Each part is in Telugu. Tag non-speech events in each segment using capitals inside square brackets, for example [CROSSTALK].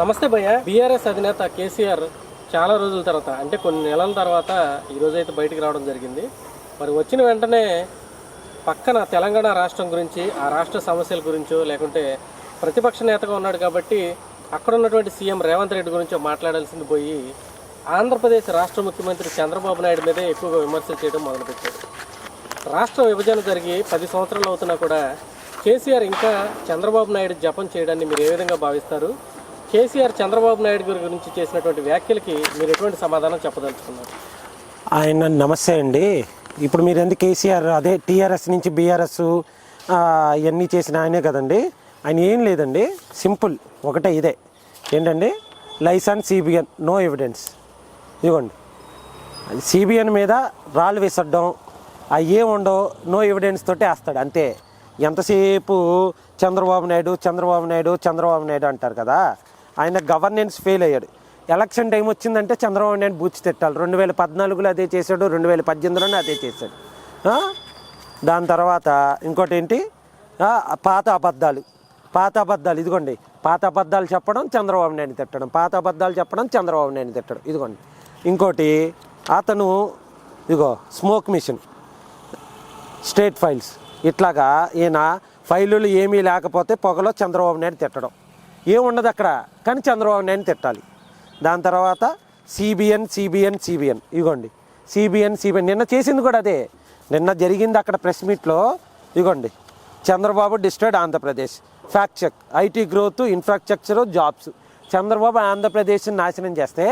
నమస్తే భయ్య. బీఆర్ఎస్ అధినేత కేసీఆర్ చాలా రోజుల తర్వాత అంటే కొన్ని నెలల తర్వాత ఈరోజైతే బయటకు అయితే బయటికి రావడం జరిగింది. మరి వచ్చిన వెంటనే పక్కన తెలంగాణ రాష్ట్రం గురించి ఆ రాష్ట్ర సమస్యల గురించో లేకుంటే ప్రతిపక్ష నేతగా ఉన్నాడు కాబట్టి అక్కడ ఉన్నటువంటి సీఎం రేవంత్ రెడ్డి గురించో మాట్లాడాల్సింది పోయి ఆంధ్రప్రదేశ్ రాష్ట్ర ముఖ్యమంత్రి చంద్రబాబు నాయుడు మీదే ఎక్కువగా విమర్శలు చేయడం మొదలుపెట్టాడు రాష్ట్ర విభజన జరిగి పది సంవత్సరాలు అవుతున్నా కూడా కేసీఆర్ ఇంకా చంద్రబాబు నాయుడు జపం చేయడాన్ని మీరు ఏ విధంగా భావిస్తారు? కేసీఆర్ చంద్రబాబు నాయుడు గారి గురించి చేసినటువంటి వ్యాఖ్యలకి మీరు ఎటువంటి సమాధానం చెప్పదలుచుకున్నారు? ఆయన నమస్తే అండి. ఇప్పుడు మీరు ఎందుకు కేసీఆర్ అదే టీఆర్ఎస్ నుంచి బీఆర్ఎస్ ఇవన్నీ చేసిన ఆయనే కదండి. ఆయన ఏం లేదండి. సింపుల్ ఒకటే ఇదే. ఏంటండి? License CBN no evidence. ఇదిగోండి. సిబిఎన్ మీద రాళ్ళు విసరడం అవి ఏం ఉండవు నో ఎవిడెన్స్ తోటి వేస్తాడు అంతే. ఎంతసేపు చంద్రబాబు నాయుడు చంద్రబాబు నాయుడు చంద్రబాబు నాయుడు అంటారు కదా. ఆయన గవర్నెన్స్ ఫెయిల్ అయ్యాడు. ఎలక్షన్ టైం వచ్చిందంటే చంద్రబాబు నాయుడు బూచి తిట్టాలి. రెండు వేల పద్నాలుగులో అదే చేశాడు రెండు వేల పద్దెనిమిదిలోనే అదే చేశాడు. దాని తర్వాత ఇంకోటి ఏంటి పాత అబద్ధాలు. పాత అబద్ధాలు ఇదిగోండి. పాత అబద్ధాలు చెప్పడం చంద్రబాబు నాయుడు తిట్టడం. పాత అబద్ధాలు చెప్పడం చంద్రబాబు నాయుడు తిట్టడం. ఇదిగోండి. ఇంకోటి అతను ఇదిగో స్మోక్ మిషన్ స్టేట్ ఫైల్స్ ఇట్లాగా ఈయన ఫైలులు ఏమీ లేకపోతే పొగలో చంద్రబాబు నాయుడు తిట్టడం. ఏముండదు అక్కడ. కానీ చంద్రబాబు నాయుడు తిట్టాలి. దాని తర్వాత సిబిఎన్ సిబిఎన్ సిబిఎన్ ఇదిగోండి సిబిఎన్ సిబిఎన్ నిన్న చేసింది కూడా అదే. నిన్న జరిగింది అక్కడ ప్రెస్ మీట్లో. ఇదిగోండి Chandrababu destroyed Andhra Pradesh. Fact check IT growth infrastructure jobs Chandrababu ఆంధ్రప్రదేశ్ని నాశనం చేస్తే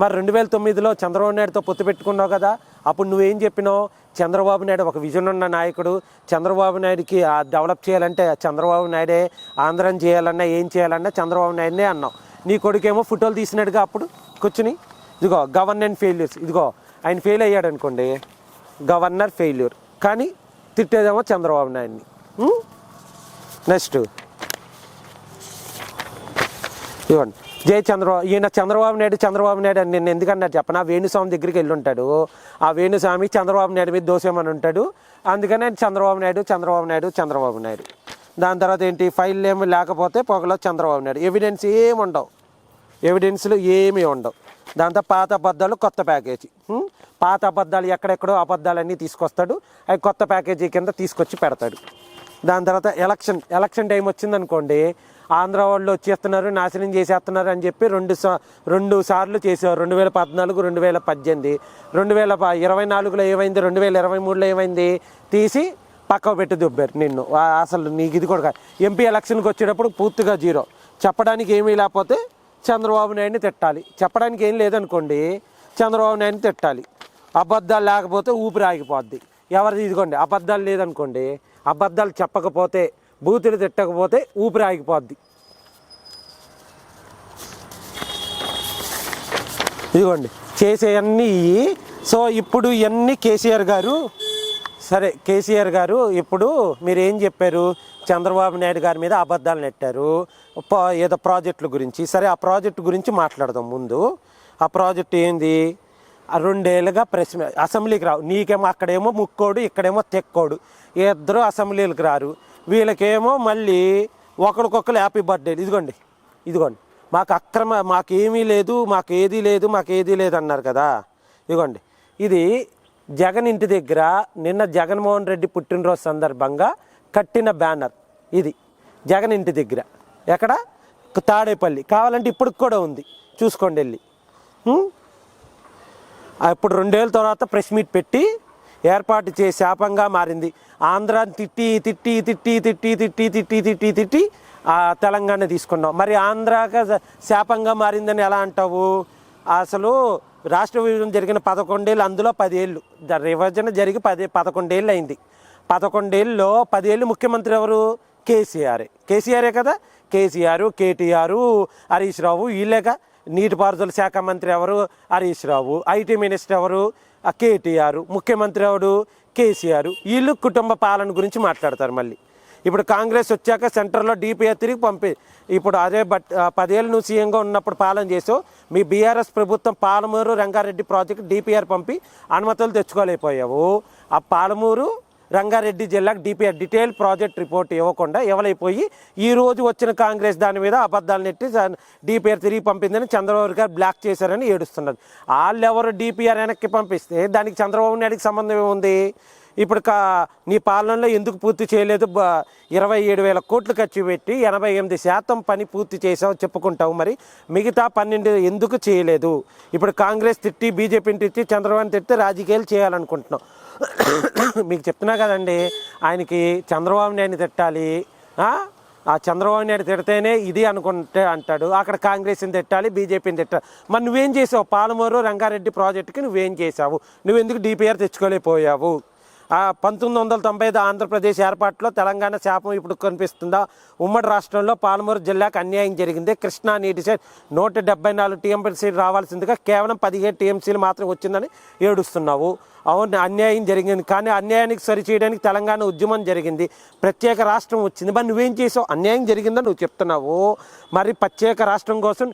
మరి రెండు వేల తొమ్మిదిలో చంద్రబాబు నాయుడుతో పొత్తు పెట్టుకున్నావు కదా? అప్పుడు నువ్వేం చెప్పినావు? చంద్రబాబు నాయుడు ఒక విజన్ ఉన్న నాయకుడు. చంద్రబాబు నాయుడుకి ఆ డెవలప్ చేయాలంటే చంద్రబాబు నాయుడే ఆంధ్రం చేయాలన్నా ఏం చేయాలన్నా చంద్రబాబు నాయుడునే అన్నావు. నీ కొడుకేమో ఫోటోలు తీసినాడుగా అప్పుడు? కూర్చుని. ఇదిగో గవర్నెన్స్ ఫెయిల్యూర్స్ ఇదిగో ఆయన ఫెయిల్ అయ్యాడు అనుకోండి. గవర్నర్ ఫెయిల్యూర్ కానీ తిట్టేదేమో చంద్రబాబు నాయుడిని. నెక్స్ట్ ఇవ్వండి జై చంద్రబాబు ఈయన చంద్రబాబు నాయుడు చంద్రబాబు నాయుడు అని నేను ఎందుకన్నా చెప్పను? ఆ వేణుస్వామి దగ్గరికి వెళ్ళి ఉంటాడు. ఆ వేణుస్వామి చంద్రబాబు నాయుడు మీద దోషమని ఉంటాడు. అందుకనే చంద్రబాబు నాయుడు చంద్రబాబు నాయుడు చంద్రబాబు నాయుడు. దాని తర్వాత ఏంటి? ఫైల్ ఏమి లేకపోతే పొగలో చంద్రబాబు నాయుడు. ఎవిడెన్స్ ఏమి ఉండవు. ఎవిడెన్స్లు ఏమీ ఉండవు. దాంతో పాత అబద్ధాలు కొత్త ప్యాకేజీ. పాత అబద్ధాలు ఎక్కడెక్కడో అబద్ధాలన్నీ తీసుకొస్తాడు. అవి కొత్త ప్యాకేజీ కింద తీసుకొచ్చి పెడతాడు. దాని తర్వాత ఎలక్షన్. ఎలక్షన్ టైం వచ్చిందనుకోండి ఆంధ్ర వాళ్ళు వచ్చేస్తున్నారు నాశనం చేసేస్తున్నారు అని చెప్పి రెండు సా రెండు సార్లు చేసేవారు. రెండు వేల పద్నాలుగు రెండు వేల పద్దెనిమిది. రెండు వేల ఇరవై నాలుగులో ఏమైంది రెండు వేల ఇరవై మూడులో ఏమైంది? తీసి పక్కకు పెట్టి దుబ్బారు నిన్ను. అసలు నీకు ఇది కూడా ఎంపీ ఎలక్షన్కి వచ్చేటప్పుడు పూర్తిగా జీరో. చెప్పడానికి ఏమీ లేకపోతే చంద్రబాబు నాయుడిని తిట్టాలి. చెప్పడానికి ఏం లేదనుకోండి చంద్రబాబు నాయుడిని తిట్టాలి. అబద్ధాలు లేకపోతే ఊపిరి ఆగిపోద్ది. ఎవరిది ఇదిగోండి అబద్ధాలు లేదనుకోండి అబద్ధాలు చెప్పకపోతే బూతులు తిట్టకపోతే ఊపిరి ఆగిపోద్ది. ఇదిగోండి చేసేవన్నీ సో ఇప్పుడు ఇవన్నీ కేసీఆర్ గారు సరే కేసీఆర్ గారు ఇప్పుడు మీరు ఏం చెప్పారు? చంద్రబాబు నాయుడు గారి మీద అబద్ధాలు నెట్టారు. ఏదో ప్రాజెక్టుల గురించి. సరే ఆ ప్రాజెక్టు గురించి మాట్లాడదాం ముందు. ఆ ప్రాజెక్టు ఏంది? రెండేళ్ళుగా ప్రెస్ అసెంబ్లీకి రావు. నీకేమో అక్కడేమో ముక్కోడు ఇక్కడేమో తెక్కోడు. ఇద్దరు అసెంబ్లీలకు రారు. వీళ్ళకేమో మళ్ళీ ఒకరికొకరు హ్యాపీ బర్త్డే ఇదిగోండి ఇదిగోండి. మాకు అక్రమ మాకేమీ లేదు మాకు ఏదీ లేదు మాకు ఏదీ లేదు అన్నారు కదా. ఇదిగోండి. ఇది జగన్ ఇంటి దగ్గర నిన్న జగన్మోహన్ రెడ్డి పుట్టినరోజు సందర్భంగా కట్టిన బ్యానర్. ఇది జగన్ ఇంటి దగ్గర. ఎక్కడ? తాడేపల్లి. కావాలంటే ఇప్పటికి కూడా ఉంది. చూసుకోండి వెళ్ళి. ఇప్పుడు రెండేళ్ళ తర్వాత ప్రెస్ మీట్ పెట్టి ఏర్పాటు చే శాపంగా మారింది. ఆంధ్రాని తిట్టి తిట్టి తిట్టి తిట్టి తిట్టి తిట్టి తిట్టి తిట్టి తెలంగాణ తీసుకున్నాం. మరి ఆంధ్రాక శాపంగా మారిందని ఎలా అంటావు? అసలు రాష్ట్ర విభజన జరిగిన పదకొండేళ్ళు అందులో పదేళ్ళు. విభజన జరిగి పది పదకొండేళ్ళు అయింది. పదకొండేళ్ళలో పదేళ్ళు ముఖ్యమంత్రి ఎవరు? కేసీఆర్. కేసీఆరే కదా? కేసీఆర్ కేటీఆర్ హరీష్ రావు. వీళ్ళేగా నీటిపారుదల శాఖ మంత్రి ఎవరు? హరీష్ రావు. ఐటీ మినిస్టర్ ఎవరు? కేటీఆర్ ముఖ్యమంత్రి ఎవడు? కేసీఆర్. వీళ్ళు కుటుంబ పాలన గురించి మాట్లాడతారు మళ్ళీ. ఇప్పుడు కాంగ్రెస్ వచ్చాక సెంటర్లో డీపీఆర్ తిరిగి పంపి ఇప్పుడు అదే బట్ పదేళ్ళు నువ్వు సీఎంగా ఉన్నప్పుడు పాలన చేసావు. మీ బీఆర్ఎస్ ప్రభుత్వం పాలమూరు రంగారెడ్డి ప్రాజెక్ట్ డిపిఆర్ పంపి అనుమతులు తెచ్చుకోలేకపోయావు. ఆ పాలమూరు రంగారెడ్డి జిల్లాకు డిపిఆర్ డీటెయిల్ ప్రాజెక్ట్ రిపోర్ట్ ఇవ్వకుండా ఎవరైపోయి ఈ రోజు వచ్చిన కాంగ్రెస్ దాని మీద అబద్ధాలు నెట్టి డిపిఆర్ తిరిగి పంపిందని చంద్రబాబు గారు బ్లాక్ చేశారని ఏడుస్తున్నారు. వాళ్ళు ఎవరు డిపిఆర్ వెనక్కి పంపిస్తే దానికి చంద్రబాబు నాయుడికి సంబంధం ఏముంది? ఇప్పుడు కా నీ పాలనలో ఎందుకు పూర్తి చేయలేదు? ఇరవై ఏడు వేల కోట్లు ఖర్చు పెట్టి ఎనభై ఎనిమిది శాతం పని పూర్తి చేసావు చెప్పుకుంటావు మరి. మిగతా పన్నెండు ఎందుకు చేయలేదు? ఇప్పుడు కాంగ్రెస్ తిట్టి బీజేపీని తిట్టి చంద్రబాబుని తిట్టి రాజకీయాలు చేయాలనుకుంటున్నాం [COUGHS] మీకు చెప్తున్నా కదండి ఆయనకి చంద్రబాబు నాయుడు తిట్టాలి. ఆ? చంద్రబాబు నాయుడు తిడితేనే ఇది అనుకుంటే అంటాడు. అక్కడ కాంగ్రెస్ని తిట్టాలి బీజేపీని తిట్టాలి. మరి నువ్వేం చేసావు? పాలమూరు రంగారెడ్డి ప్రాజెక్టుకి నువ్వేం చేసావు? నువ్వెందుకు డిపిఆర్ తెచ్చుకోలేకపోయావు? పంతొమ్మిది వందల తొంభై ఐదు ఆంధ్రప్రదేశ్ ఏర్పాటులో తెలంగాణ శాపం ఇప్పుడు కనిపిస్తుందా? ఉమ్మడి రాష్ట్రంలో పాలమూరు జిల్లాకు అన్యాయం జరిగింది. కృష్ణా నీటి సైడ్ నూట డెబ్బై నాలుగు టీఎంసీలు రావాల్సిందిగా కేవలం పదిహేడు టీఎంసీలు మాత్రం వచ్చిందని ఏడుస్తున్నావు. అవును అన్యాయం జరిగింది. కానీ అన్యాయానికి సరిచేయడానికి తెలంగాణ ఉద్యమం జరిగింది. ప్రత్యేక రాష్ట్రం వచ్చింది. మరి నువ్వేం చేసావు? అన్యాయం జరిగిందని నువ్వు చెప్తున్నావు. మరి ప్రత్యేక రాష్ట్రం కోసం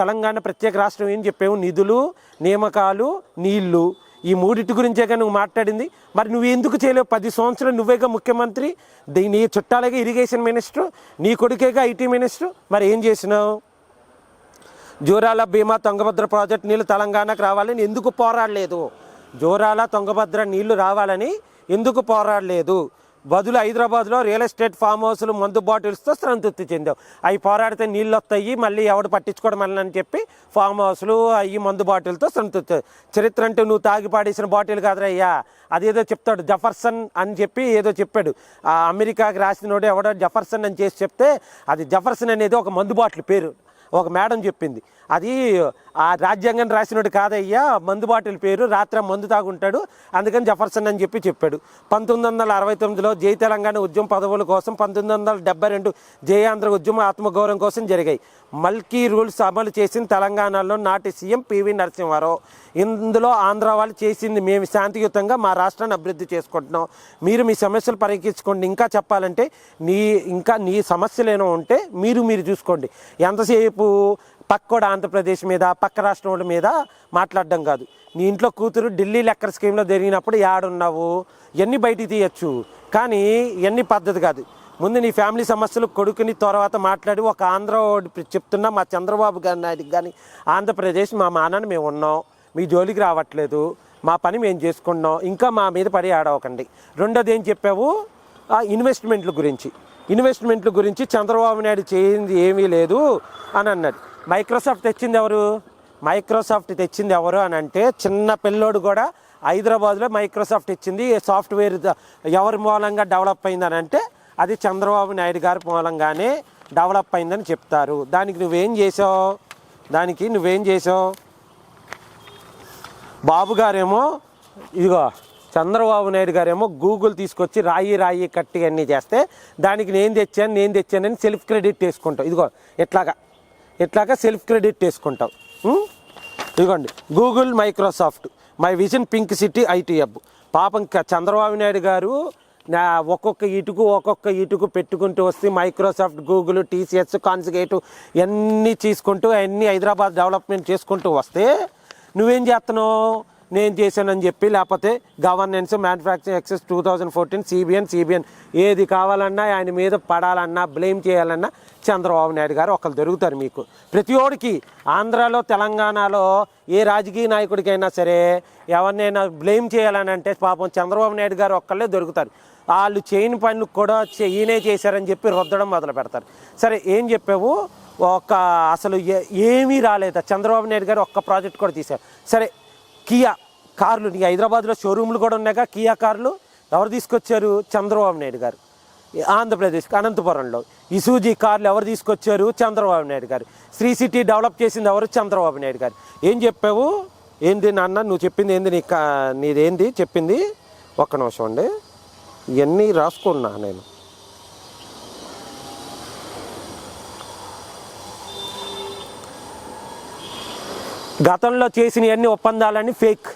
తెలంగాణ ప్రత్యేక రాష్ట్రం ఏం చెప్పావు? నిధులు నియామకాలు నీళ్ళు. ఈ మూడింటి గురించేగా నువ్వు మాట్లాడింది. మరి నువ్వు ఎందుకు చేయలేవు? పది సంవత్సరాలు నువ్వేగా ముఖ్యమంత్రి దీ- నీ చుట్టాలేగా ఇరిగేషన్ మినిస్టర్ నీ కొడుకేగా ఐటీ మినిస్టర్ మరి ఏం చేసినావు? జోరాల భీమా తుంగభద్ర ప్రాజెక్ట్ నీళ్ళు తెలంగాణకు రావాలని ఎందుకు పోరాడలేదు? జోరాల తుంగభద్ర నీళ్ళు రావాలని ఎందుకు పోరాడలేదు? బదులు హైదరాబాద్లో రియల్ ఎస్టేట్ ఫామ్ హౌస్లు మందు బాటిల్స్తో సంతృప్తి చెందావు. అవి పోరాడితే నీళ్ళు వస్తాయి మళ్ళీ ఎవడు పట్టించుకోవడం మళ్ళీ అని చెప్పి ఫామ్ హౌస్లు అవి మందు బాటిల్తో సంతృప్తి. చరిత్ర అంటే నువ్వు తాగి పాడేసిన బాటిల్ కాదురయ్యా అదేదో చెప్తాడు జఫర్సన్ అని చెప్పి ఏదో చెప్పాడు. ఆ అమెరికాకి రాసినోడు ఎవడో జఫర్సన్ అని చేసి చెప్తే అది జఫర్సన్ అనేది ఒక మందు బాటిల్ పేరు ఒక మేడం చెప్పింది. అది ఆ రాజ్యాంగం రాసినోడు కాదయ్యా మందు బాటిల్ పేరు రాత్రి మందు తాగుంటాడు అందుకని జఫర్సన్ అని చెప్పి చెప్పాడు. పంతొమ్మిది వందల అరవై తొమ్మిదిలో జై తెలంగాణ ఉద్యమ పదవుల కోసం పంతొమ్మిది వందల డెబ్బై రెండు జై ఆంధ్ర ఉద్యమ ఆత్మగౌరవం కోసం జరిగాయి. మల్కీ రూల్స్ అమలు చేసిన తెలంగాణలో నాటి సీఎం పివి నరసింహారావు. ఇందులో ఆంధ్ర వాళ్ళు చేసింది మేము శాంతియుతంగా మా రాష్ట్రాన్ని అభివృద్ధి చేసుకుంటున్నాం. మీరు మీ సమస్యలు పరిహరించుకోండి. ఇంకా చెప్పాలంటే నీ ఇంకా నీ సమస్యలు ఏమో ఉంటే మీరు మీరు చూసుకోండి. ఎంతసేపు పక్కోడు ఆంధ్రప్రదేశ్ మీద పక్క రాష్ట్రం వాళ్ళ మీద మాట్లాడడం కాదు. నీ ఇంట్లో కూతురు ఢిల్లీ లెక్కర్ స్కీమ్లో జరిగినప్పుడు యాడున్నావు ఇవన్నీ బయటికి తీయచ్చు? కానీ ఇవన్నీ పద్ధతి కాదు. ముందు నీ ఫ్యామిలీ సమస్యలు కొడుకుని తర్వాత మాట్లాడి ఒక ఆంధ్ర చెప్తున్నా మా చంద్రబాబు గారి నాయుడికి కానీ ఆంధ్రప్రదేశ్ మా మానాన్ని మేము ఉన్నాం. మీ జోలికి రావట్లేదు. మా పని మేము చేసుకున్నాం. ఇంకా మా మీద పడి ఆడవకండి రెండోది ఏం చెప్పావు? ఆ ఇన్వెస్ట్మెంట్ల గురించి. ఇన్వెస్ట్మెంట్ల గురించి చంద్రబాబు నాయుడు చేయింది ఏమీ లేదు అని అన్నాడు. మైక్రోసాఫ్ట్ తెచ్చింది ఎవరు? మైక్రోసాఫ్ట్ తెచ్చింది ఎవరు అని అంటే చిన్న పిల్లోడు కూడా హైదరాబాద్లో మైక్రోసాఫ్ట్ ఇచ్చింది. సాఫ్ట్వేర్ ఎవరి మూలంగా డెవలప్ అయిందని అంటే అది చంద్రబాబు నాయుడు గారి మూలంగానే డెవలప్ అయిందని చెప్తారు. దానికి నువ్వేం చేసావు దానికి నువ్వేం చేసావు బాబు గారేమో ఇదిగో చంద్రబాబు నాయుడు గారేమో గూగుల్ తీసుకొచ్చి రాయి రాయి కట్టి అన్నీ చేస్తే దానికి నేను తెచ్చాను నేను తెచ్చానని సెల్ఫ్ క్రెడిట్ వేసుకుంటావు ఇదిగో ఎట్లాగా ఇట్లాగా సెల్ఫ్ క్రెడిట్ వేసుకుంటావు ఇదిగోండి Google Microsoft my vision pink city IT hub పాపం చంద్రబాబు నాయుడు గారు ఒక్కొక్క ఇటుకు ఒక్కొక్క ఇటుకు పెట్టుకుంటూ వస్తే మైక్రోసాఫ్ట్ గూగుల్ టీసీఎస్ కాన్సిగేటు ఇవన్నీ తీసుకుంటూ అన్నీ హైదరాబాద్ డెవలప్మెంట్ చేసుకుంటూ వస్తే నువ్వేం చేస్తున్నావు నేను చేశానని చెప్పి లేకపోతే governance manufacturing excess two thousand fourteen CBN CBN ఏది కావాలన్నా ఆయన మీద పడాలన్నా బ్లేమ్ చేయాలన్నా చంద్రబాబు నాయుడు గారు ఒకరు దొరుకుతారు మీకు. ప్రతి ఓడికి ఆంధ్రాలో తెలంగాణలో ఏ రాజకీయ నాయకుడికైనా సరే ఎవరినైనా బ్లేమ్ చేయాలని అంటే పాపం చంద్రబాబు నాయుడు గారు ఒక్కళ్ళే దొరుకుతారు. వాళ్ళు చేయని పనులు కూడా ఈయనే చేశారని చెప్పి రుద్దడం మొదలు పెడతారు. సరే ఏం చెప్పావు? ఒక అసలు ఏ- ఏమీ రాలేదు? చంద్రబాబు నాయుడు గారు ఒక్క ప్రాజెక్ట్ కూడా తీశారు. సరే కియా కార్లు నీ హైదరాబాద్లో షోరూమ్లు కూడా ఉన్నాయిగా. కియా కార్లు ఎవరు తీసుకొచ్చారు? చంద్రబాబు నాయుడు గారు. ఆంధ్రప్రదేశ్ అనంతపురంలో. ఇసూజీ కార్లు ఎవరు తీసుకొచ్చారు? చంద్రబాబు నాయుడు గారు. శ్రీ సిటీ డెవలప్ చేసింది ఎవరు? చంద్రబాబు నాయుడు గారు. ఏం చెప్పావు? ఏంది నాన్న? నువ్వు చెప్పింది ఏంది? నీ కా- నీదేంది? చెప్పింది? ఒక్క నిమిషం అండి ఇవన్నీ రాసుకున్నా నేను. గతంలో చేసిన అన్ని ఒప్పందాలన్నీ ఫేక్.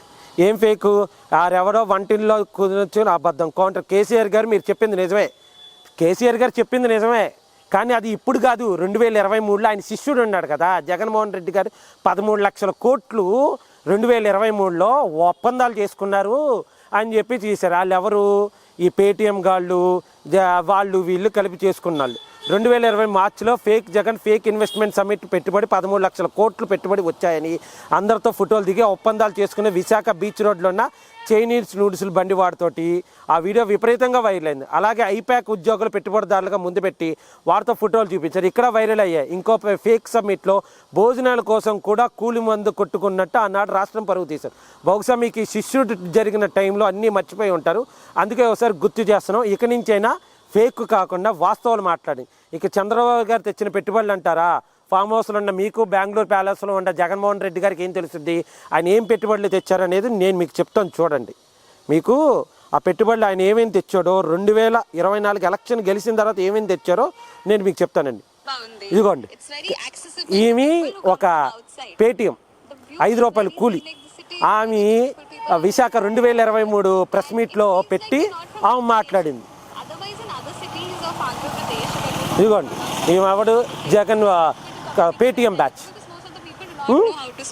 ఏం ఫేక్? ఆరెవరో వంటిల్లో కుదరచ్చు అబద్ధం. కౌంటర్ కేసీఆర్ గారు మీరు చెప్పింది నిజమే. కేసీఆర్ గారు చెప్పింది నిజమే. కానీ అది ఇప్పుడు కాదు. రెండు వేల ఇరవై మూడులో ఆయన శిష్యుడు ఉన్నాడు కదా జగన్మోహన్ రెడ్డి గారు. పదమూడు లక్షల కోట్లు రెండు వేల ఇరవై మూడులో ఒప్పందాలు చేసుకున్నారు అని చెప్పి చేశారు వాళ్ళు ఎవరు ఈ పేటీఎం గాళ్ళు వాళ్ళు వీళ్ళు కలిపి చేసుకున్నాళ్ళు రెండు వేల ఇరవై మార్చిలో fake Jagan fake investment summit పెట్టుబడి పదమూడు లక్షల కోట్లు పెట్టుబడి వచ్చాయని అందరితో ఫోటోలు దిగి ఒప్పందాలు చేసుకునే విశాఖ బీచ్ రోడ్లో ఉన్న చైనీస్ నూడిల్స్ బండి వాడితోటి ఆ వీడియో విపరీతంగా వైరల్ అయింది. అలాగే ఐపాక్ ఉద్యోగులు పెట్టుబడిదారులుగా ముందు పెట్టి వారితో ఫోటోలు చూపించారు. ఇక్కడ వైరల్ అయ్యాయి. ఇంకో ఫేక్ సమ్మిట్లో భోజనాల కోసం కూడా కూలి మందు కొట్టుకున్నట్టు ఆనాడు రాష్ట్రం పరుగు తీశారు. బహుశా మీకు శిష్యుడు జరిగిన టైంలో అన్నీ మర్చిపోయి ఉంటారు. అందుకే ఒకసారి గుర్తు చేస్తున్నాం. ఇక నుంచైనా ఫేక్ కాకుండా వాస్తవాలు మాట్లాడి ఇక చంద్రబాబు గారు తెచ్చిన పెట్టుబడులు అంటారా? ఫామ్ హౌస్లో ఉన్న మీకు బెంగళూరు ప్యాలెస్లో ఉన్న జగన్మోహన్ రెడ్డి గారికి ఏం తెలుస్తుంది? ఆయన ఏం పెట్టుబడులు తెచ్చారనేది నేను మీకు చెప్తాను చూడండి. మీకు ఆ పెట్టుబడులు ఆయన ఏమేమి తెచ్చాడో రెండు వేల ఇరవై నాలుగు ఎలక్షన్ గెలిచిన తర్వాత ఏమేమి తెచ్చారో నేను మీకు చెప్తానండి. ఇదిగోండి. ఈమె ఒక పేటిఎం ఐదు రూపాయల కూలి. ఆమె విశాఖ రెండు వేల ఇరవై మూడు ప్రెస్ మీట్లో పెట్టి ఆమె మాట్లాడింది.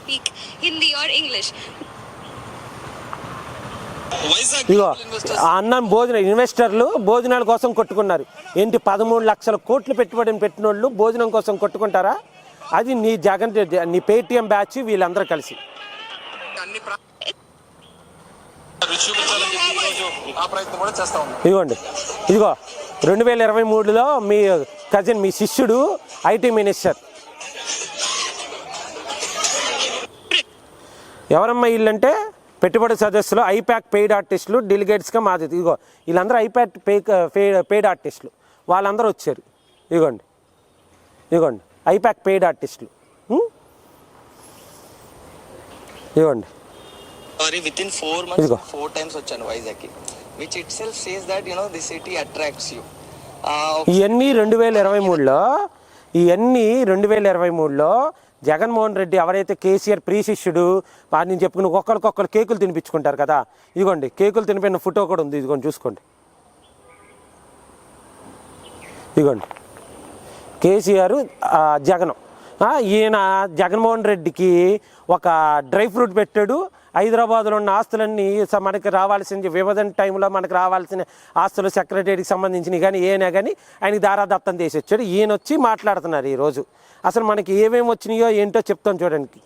Speak Hindi or English. ఇదిగో ఆ అన్నం భోజన ఇన్వెస్టర్లు భోజనాల కోసం కొట్టుకున్నారు. ఏంటి పదమూడు లక్షల కోట్లు పెట్టుబడిని పెట్టిన వాళ్ళు భోజనం కోసం కొట్టుకుంటారా? అది నీ జగన్ నీ పేటిఎం బ్యాచ్ వీళ్ళందరూ కలిసి. ఇదిగోండి ఇదిగో రెండు వేల ఇరవై మూడులో మీ కజిన్ మీ శిష్యుడు ఐటీ మినిస్టర్. ఎవరమ్మా వీళ్ళంటే? పెట్టుబడి సదస్సులో ఐపాక్ పెయిడ్ ఆర్టిస్టులు డెలిగేట్స్గా మాది. ఇదిగో వీళ్ళందరూ ఐపాక్ పే పెయిడ్ ఆర్టిస్టులు. వాళ్ళందరూ వచ్చారు. ఇదిగోండి. ఇదిగోండి. ఐపాక్ పెయిడ్ ఆర్టిస్టులు? ఇదిగోండి. Sorry within four months. Four times వచ్చాను వైజాగ్కి. Which itself says that you know the city attracts you ఇవన్నీ రెండు వేల ఇరవై మూడులో ఇవన్నీ రెండు వేల ఇరవై మూడులో జగన్మోహన్ రెడ్డి ఎవరైతే కేసీఆర్ ప్రీ శిష్యుడు వారిని నేను చెప్పుకుని ఒక్కరికొక్కరు కేకులు తినిపించుకుంటారు కదా. ఇదిగోండి కేకులు తినిపోయిన ఫోటో కూడా ఉంది ఇదిగోండి చూసుకోండి. ఇదిగోండి. కేసీఆర్ జగన్. ఈయన జగన్మోహన్ రెడ్డికి ఒక డ్రై ఫ్రూట్ పెట్టాడు హైదరాబాద్లో ఉన్న ఆస్తులన్నీ మనకి రావాల్సిన విభజన టైంలో మనకి రావాల్సిన ఆస్తులు సెక్రటరీకి సంబంధించినవి కానీ ఏనా కానీ ఆయనకి దారాదత్తం చేసి వచ్చాడు. ఈయన వచ్చి మాట్లాడుతున్నారు ఈరోజు. అసలు మనకి ఏమేమి వచ్చినాయో ఏంటో చెప్తాం చూడండి.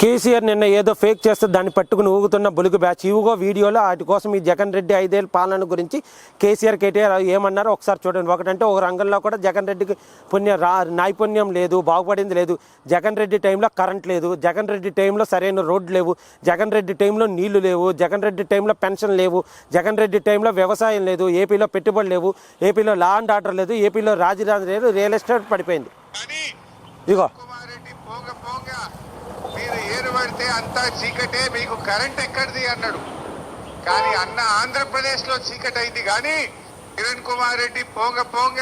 కేసీఆర్ నిన్న ఏదో ఫేక్ చేస్తే దాన్ని పట్టుకుని ఊగుతున్న బులుగు బ్యాచ్ ఇవిగో వీడియోలో వాటి కోసం ఈ జగన్ రెడ్డి ఐదేళ్ళ పాలన గురించి కేసీఆర్ కేటీఆర్ ఏమన్నారో ఒకసారి చూడండి. ఒకటంటే ఒక రంగంలో కూడా జగన్ రెడ్డికి పుణ్య రా నైపుణ్యం లేదు బాగుపడింది లేదు. జగన్ రెడ్డి టైంలో కరెంట్ లేదు. జగన్ రెడ్డి టైంలో సరైన రోడ్లు లేవు. జగన్ రెడ్డి టైంలో నీళ్ళు లేవు. జగన్ రెడ్డి టైంలో పెన్షన్ లేవు. జగన్ రెడ్డి టైంలో వ్యవసాయం లేదు. ఏపీలో పెట్టుబడులు లేవు. ఏపీలో లా అండ్ ఆర్డర్ లేదు. ఏపీలో రాజధాని లేదు. రియల్ ఎస్టేట్ పడిపోయింది. ఇదిగో. పోంగ మీరు ఏరు పడితే అంతా చీకటే మీకు కరెంట్ ఎక్కడిది అన్నాడు. కానీ అన్న ఆంధ్రప్రదేశ్లో చీకటి అయింది కానీ కిరణ్ కుమార్ రెడ్డి పోంగ పోంగ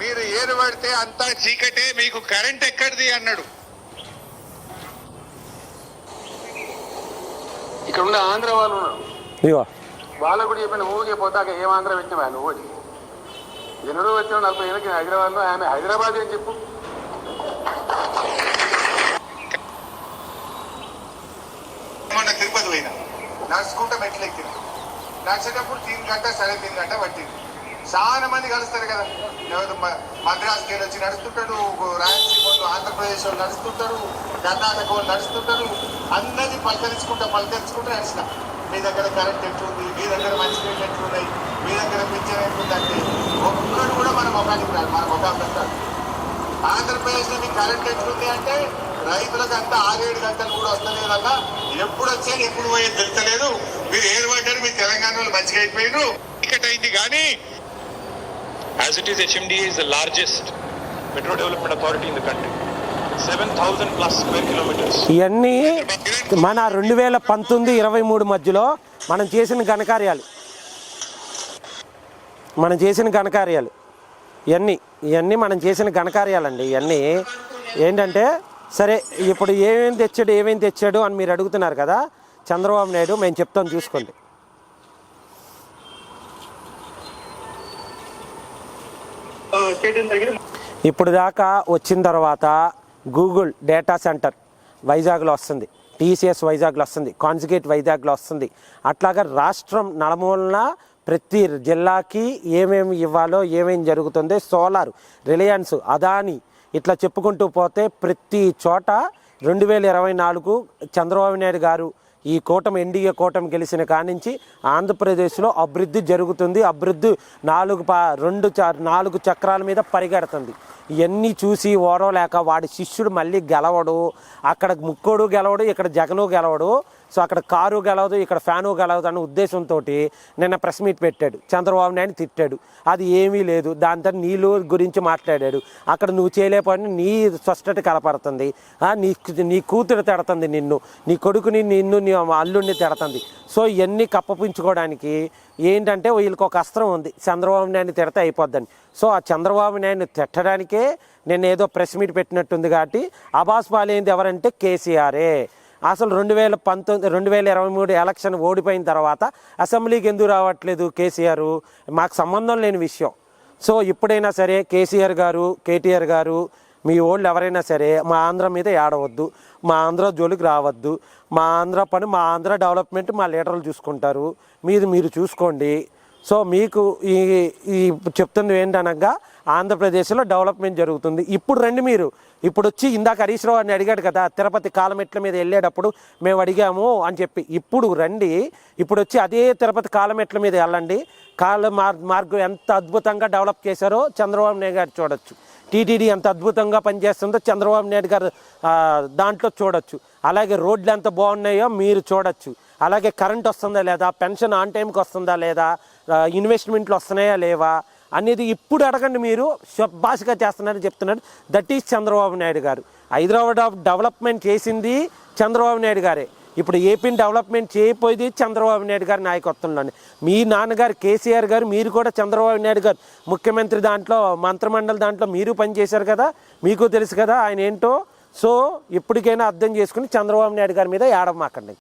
మీరు ఏరు పడితే అంతా చీకటే మీకు కరెంట్ ఎక్కడిది అన్నాడు. ఇక్కడ ఉన్న ఆంధ్ర వాళ్ళు ఉన్నారు. వాళ్ళకు కూడా చెప్పిన ఊరికే పోతాక ఏం ఆంధ్ర పెట్టినా నువ్వు ఒకటి ఎన్నడూ వచ్చిన నలభై ఏళ్ళకి హైదరాబాద్లో ఆమె హైదరాబాద్ అని చెప్పు. నడుచుకుంటా మెట్లు ఎక్కింది. నడిచేటప్పుడు తీన్ గంట సరే తీన్ గంట పట్టింది. చాలా మంది కలుస్తారు కదా. ఎవరు మ- మద్రాసుకి వెళ్ళి వచ్చి నడుస్తుంటాడు రాయలసీమ వాళ్ళు ఆంధ్రప్రదేశ్ వాళ్ళు నడుస్తుంటారు కర్ణాటక వాళ్ళు నడుస్తుంటారు. అందరినీ పలకరించుకుంటా పలకరించుకుంటూ నడిచిన. మీ దగ్గర కరెంట్ ఎట్లుంది? మీ దగ్గర మంచి నీళ్ళు ఎట్లున్నాయి? మీ దగ్గర పింఛన్ ఎట్లుందంటే ఒక్కడు కూడా మన ముఖానికి రాడు మన ముఖాలు పెడతాడు ఆంధ్రప్రదేశ్ కరెంట్ ఎట్లుంది అంటే రైతులకు అంతా ఆరేడు గంటలు కూడా వస్తలేదల్లా ఎప్పుడు వచ్చాను ఎప్పుడు పోయేది తెలుస్తలేదు. మీరు ఏడు పడ్డారు మీ తెలంగాణ వాళ్ళు మంచిగా అయిపోయారు టికెట్ అయింది కానీ As it is, HMDA is the largest metro development authority in the country. 7,000 plus square kilometers. ఇవన్నీ మన రెండు వేల పంతొమ్మిది ఇరవై మూడు మధ్యలో మనం చేసిన ఘనకార్యాలు. మనం చేసిన ఘనకార్యాలు. ఇవన్నీ ఇవన్నీ మనం చేసిన ఘనకార్యాలండి ఇవన్నీ. ఏంటంటే సరే ఇప్పుడు ఏమేమి తెచ్చాడు ఏమేమి తెచ్చాడు అని మీరు అడుగుతున్నారు కదా చంద్రబాబు నాయుడు మేము చెప్తాం చూసుకోండి. ఇప్పుడు దాకా వచ్చిన తర్వాత గూగుల్ డేటా సెంటర్ వైజాగ్లో వస్తుంది టీసీఎస్ వైజాగ్లో వస్తుంది కాన్జుగేట్ వైజాగ్లో వస్తుంది. అట్లాగా రాష్ట్రం నలుమూలన ప్రతి జిల్లాకి ఏమేమి ఇవ్వాలో ఏమేమి జరుగుతుందో సోలార్ రిలయన్స్ అదాని ఇట్లా చెప్పుకుంటూ పోతే ప్రతి చోట రెండు వేల ఇరవై నాలుగు చంద్రబాబు నాయుడు గారు ఈ కూటమి ఎన్డీఏ కూటమి గెలిచిన కానించి ఆంధ్రప్రదేశ్లో అభివృద్ధి జరుగుతుంది. అభివృద్ధి నాలుగు పా రెండు నాలుగు చక్రాల మీద పరిగెడుతుంది. ఇవన్నీ చూసి ఓడవలేక వాడి శిష్యుడు మళ్ళీ గెలవడు. అక్కడ ముక్కోడు గెలవడు ఇక్కడ జగను గెలవడు. సో అక్కడ కారు గెలవదు ఇక్కడ ఫ్యాను గెలవదు అన్న ఉద్దేశంతో నిన్న ప్రెస్ మీట్ పెట్టాడు. చంద్రబాబు నాయుడు తిట్టాడు. అది ఏమీ లేదు. దాంతో నీళ్ళు గురించి మాట్లాడాడు. అక్కడ నువ్వు చేయలేపని నీ స్పష్టత కలపడుతుంది నీ నీ కూతురు తిడుతుంది నిన్ను. నీ కొడుకుని నిన్ను నీ అల్లుడిని తిడుతుంది. సో ఇవన్నీ కప్పపించుకోవడానికి ఏంటంటే వీళ్ళకి ఒక అస్త్రం ఉంది. చంద్రబాబు నాయుడిని తిడితే అయిపోద్దని. సో ఆ చంద్రబాబు నాయుడిని తిట్టడానికే నేను ఏదో ప్రెస్ మీట్ పెట్టినట్టుంది కాబట్టి అబాస్ పాలేంది ఎవరంటే కేసీఆరే. అసలు రెండు వేల పంతొమ్మిది రెండు వేల ఇరవై మూడు ఎలక్షన్ ఓడిపోయిన తర్వాత అసెంబ్లీకి ఎందుకు రావట్లేదు కేసీఆర్? మాకు సంబంధం లేని విషయం. సో ఇప్పుడైనా సరే కేసీఆర్ గారు కేటీఆర్ గారు మీ ఓళ్ళు ఎవరైనా సరే మా ఆంధ్ర మీద ఏడవద్దు మా ఆంధ్ర జోలికి రావద్దు మా ఆంధ్ర పని మా ఆంధ్ర డెవలప్మెంట్ మా లీడర్లు చూసుకుంటారు. మీది మీరు చూసుకోండి. సో మీకు ఈ ఈ చెప్తుంది ఏంటనగా ఆంధ్రప్రదేశ్లో డెవలప్మెంట్ జరుగుతుంది. ఇప్పుడు రండి మీరు. ఇప్పుడు వచ్చి ఇందాక హరీష్ రావు అని అడిగాడు కదా తిరుపతి కాలమెట్ల మీద వెళ్ళేటప్పుడు మేము అడిగాము అని చెప్పి. ఇప్పుడు రండి. ఇప్పుడు వచ్చి అదే తిరుపతి కాలమెట్ల మీద వెళ్ళండి. కాల మార్ మార్గం ఎంత అద్భుతంగా డెవలప్ చేశారో చంద్రబాబు నాయుడు గారు చూడొచ్చు. టీటీడీ ఎంత అద్భుతంగా పనిచేస్తుందో చంద్రబాబు నాయుడు గారు దాంట్లో చూడొచ్చు. అలాగే రోడ్లు ఎంత బాగున్నాయో మీరు చూడొచ్చు. అలాగే కరెంట్ వస్తుందా లేదా? పెన్షన్ ఆన్ టైంకి వస్తుందా లేదా? ఇన్వెస్ట్మెంట్లు వస్తున్నాయా లేవా? అనేది ఇప్పుడు అడగండి మీరు. శబ్బాషగా చేస్తున్నారని చెప్తున్నాడు. దట్ ఈజ్ చంద్రబాబు నాయుడు గారు. హైదరాబాద్ డెవలప్మెంట్ చేసింది చంద్రబాబు నాయుడు గారే. ఇప్పుడు ఏపీని డెవలప్మెంట్ చేయకపోయేది చంద్రబాబు నాయుడు గారి నాయకత్వంలోనే. మీ నాన్నగారు కేసీఆర్ గారు మీరు కూడా చంద్రబాబు నాయుడు గారు. ముఖ్యమంత్రి దాంట్లో మంత్రిమండలి దాంట్లో మీరు పనిచేశారు కదా? మీకు తెలుసు కదా ఆయన ఏంటో? సో ఇప్పటికైనా అర్థం చేసుకుని చంద్రబాబు నాయుడు గారి మీద ఏడమాకండి